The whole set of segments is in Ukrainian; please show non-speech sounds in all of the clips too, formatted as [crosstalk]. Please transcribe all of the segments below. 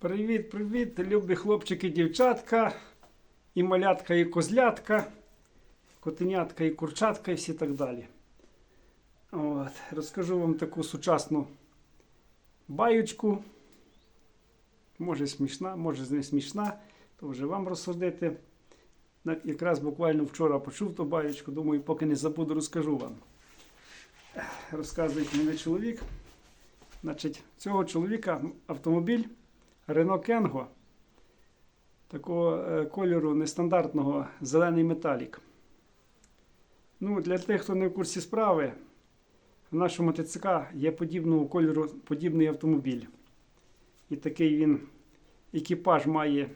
Привіт, привіт, любі хлопчики, дівчатка, і малятка, і козлятка, котенятка, і курчатка, і всі так далі. От, розкажу вам таку сучасну баючку. Може смішна, може не смішна, то вже вам розсудити. Якраз буквально вчора почув ту баючку, думаю, поки не забуду, розкажу вам. Розказує мене чоловік. Значить, цього чоловіка автомобіль Renault Kengo такого е, кольору нестандартного зелений металік. Ну, для тих, хто не в курсі справи, в нашому ТЦК є подібного кольору подібний автомобіль. І такий він екіпаж має.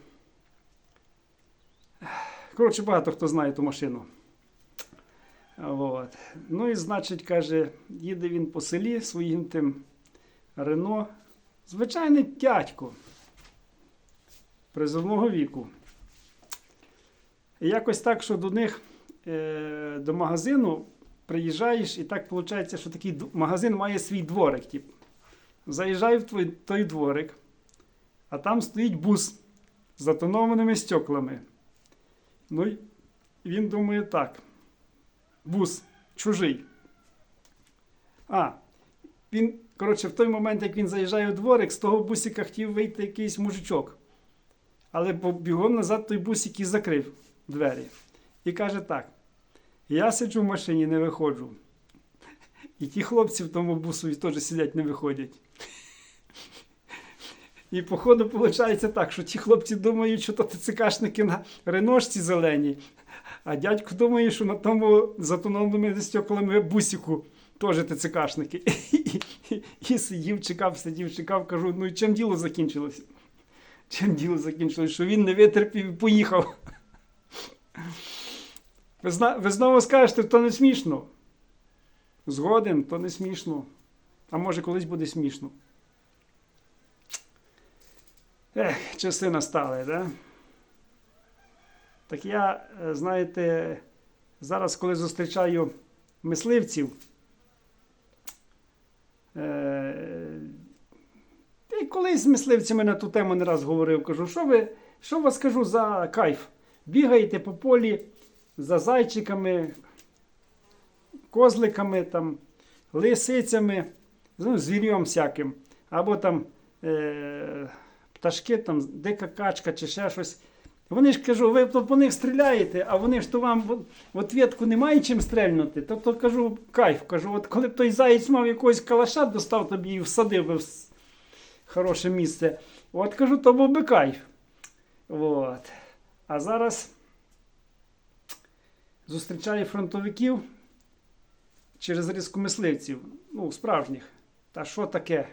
Коротше, багато хто знає ту машину. От. Ну і значить, каже, їде він по селі своїм тим Рено. Звичайний дядько призовного віку. І якось так, що до них е, до магазину приїжджаєш, і так виходить, що такий магазин має свій дворик. Тип. Заїжджаю в той, той дворик, а там стоїть бус з затонованими стеклами. Ну, і він думає так. Бус чужий. А, він, коротше, в той момент, як він заїжджає у дворик, з того бусика хотів вийти якийсь мужичок. Але бо- бігом назад той бусик і закрив двері. І каже так: я сиджу в машині, не виходжу. І ті хлопці в тому бусу теж сидять, не виходять. І походу виходить так, що ті хлопці думають, що то ТЦКшники на реношці зеленій, а дядько думає, що на тому затонованими стеклами бусику теж ТЦКшники. [laughs] І, і сидів, чекав, сидів, чекав, кажу, ну і чим діло закінчилося? Чим діло закінчилось, що він не витерпів і поїхав. Ви, зна... ви знову скажете, то не смішно. Згоден, то не смішно. А може колись буде смішно. Ех, часи настали, да? Так я, е, знаєте, зараз, коли зустрічаю мисливців, е, колись з мисливцями на ту тему не раз говорив, кажу, що ви, що вас кажу за кайф? Бігаєте по полі за зайчиками, козликами, там, лисицями, ну, звір'ям всяким. Або там е, пташки, там, дика качка чи ще щось. Вони ж кажу, ви то по них стріляєте, а вони ж то вам в- ответку немає чим стрельнути. Тобто кажу, кайф. Кажу, от коли б той заєць мав якогось калаша, достав тобі і всадив би хороше місце. От кажу, то був би кайф. От. А зараз зустрічаю фронтовиків через різку мисливців. Ну, справжніх. Та що таке?